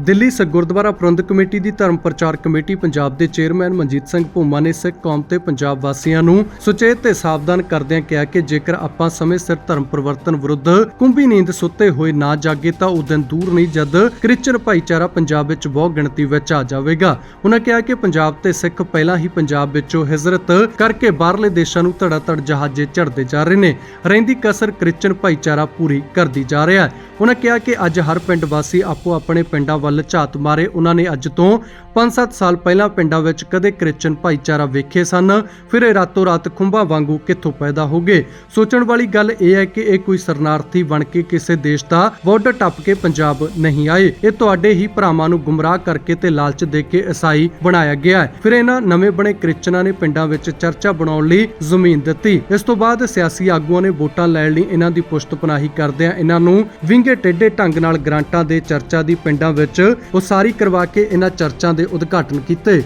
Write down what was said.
ਦਿੱਲੀ ਸਿੱਖ ਗੁਰਦੁਆਰਾ ਪ੍ਰਬੰਧਕ committee ਦੀ ਧਰਮ ਪ੍ਰਚਾਰ ਕਮੇਟੀ ਪੰਜਾਬ ਦੇ ਚੇਅਰਮੈਨ ਮਨਜੀਤ ਸਿੰਘ ਭੂਮਾ ਨੇ ਸਿੱਖ ਕੌਮ ਤੇ ਪੰਜਾਬ ਵਾਸੀਆਂ ਨੂੰ ਸੁਚੇਤ ਤੇ ਸਾਵਧਾਨ ਕਰਦਿਆਂ ਕਿਹਾ ਕਿ ਜੇਕਰ ਆਪਾਂ ਸਮੇਂ ਸਿਰ ਧਰਮ ਪਰਿਵਰਤਨ ਵਿਰੁੱਧ ਕੁੰਭੀ ਨੀਂਦ ਸੁੱਤੇ ਹੋਏ ਨਾ ਜਾਗੇ ਤਾਂ ਉਹ ਦਿਨ ਦੂਰ ਨਹੀਂ ਜਦ ਕ੍ਰਿਸਚਨ ਭਾਈਚਾਰਾ ਪੰਜਾਬ ਵਿੱਚ ਬਹੁ ਗਿਣਤੀ ਵਿੱਚ ਆ ਜਾਵੇਗਾ। ਉਹਨਾਂ ਕਿਹਾ ਕਿ ਪੰਜਾਬ ਤੇ ਸਿੱਖ ਪਹਿਲਾਂ ਹੀ ਪੰਜਾਬ ਵਿੱਚੋਂ ਹਿਜਰਤ ਕਰਕੇ ਬਾਹਰਲੇ ਦੇਸ਼ਾਂ ਨੂੰ ਧੜਾ-ਧੜ ਜਹਾਜ਼ੇ ਚੜ੍ਹਦੇ ਜਾ ਰਹੇ ਨੇ। ਰਹਿੰਦੀ ਕਸਰ ਕ੍ਰਿਸਚਨ ਭਾਈਚਾਰਾ ਪੂਰੀ ਕਰਦੀ ਜਾ ਰਿਹਾ ਹੈ। ਉਹਨਾਂ ਕਿਹਾ ਕਿ ਅੱਜ ਹਰ ਪਿੰਡ ਵਾਸੀ ਆਪੋ ਆਪਣੇ ਪਿੰਡਾਂ ਵੱਲ ਝਾਤ ਮਾਰੇ। ਉਹਨਾਂ ਨੇ ਅੱਜ ਤੋਂ 5-7 ਸਾਲ ਪਹਿਲਾਂ ਪਿੰਡਾਂ ਵਿੱਚ ਕਦੇ ਕ੍ਰਿਸਚਨ ਭਾਈਚਾਰਾ ਵੇਖੇ ਸਨ। ਫਿਰ ਇਹ ਰਾਤੋਂ ਰਾਤ ਖੁੰਭਾਂ ਵਾਂਗੂ ਕਿੱਥੋਂ ਪੈਦਾ ਹੋ ਗਏ? ਸੋਚਣ ਵਾਲੀ ਗੱਲ ਇਹ ਹੈ ਕਿ ਇਹ ਕੋਈ ਸ਼ਰਨਾਰਥੀ ਬਣ ਕੇ ਕਿਸੇ ਦੇਸ਼ ਦਾ ਬਾਰਡਰ ਟੱਪ ਕੇ ਪੰਜਾਬ ਨਹੀਂ ਆਏ। ਇਹ ਤੁਹਾਡੇ ਹੀ ਭਰਾਵਾਂ ਨੂੰ ਗੁੰਮਰਾਹ ਕਰਕੇ ਤੇ ਲਾਲਚ ਦੇ ਕੇ ਈਸਾਈ ਬਣਾਇਆ ਗਿਆ ਹੈ। ਫਿਰ ਇਹਨਾਂ ਨਵੇਂ ਬਣੇ ਕ੍ਰਿਸਚਨਾਂ ਨੇ ਪਿੰਡਾਂ ਵਿੱਚ ਚਰਚਾ ਬਣਾਉਣ ਲਈ ਜ਼ਮੀਨ ਦਿੱਤੀ। ਇਸ ਤੋਂ ਬਾਅਦ ਸਿਆਸੀ ਆਗੂਆਂ ਨੇ ਵੋਟਾਂ ਲੈਣ ਲਈ ਇਹਨਾਂ ਦੀ ਪੁਸ਼ਤਪਨਾਹੀ ਕਰਦਿਆਂ ਇਹਨਾਂ ਨੂੰ ਵਿੰਗੇ ਟੇਢੇ ਢੰਗ ਨਾਲ ਗ੍ਰਾਂਟਾਂ ਦੇ ਚਰਚਾ ਦੀ ਪਿੰਡਾਂ ਵਿੱਚ ਉਸਾਰੀ ਕਰਵਾ ਕੇ ਇਹਨਾਂ ਚਰਚਾਂ ਦੇ ਉਦਘਾਟਨ ਕੀਤੇ।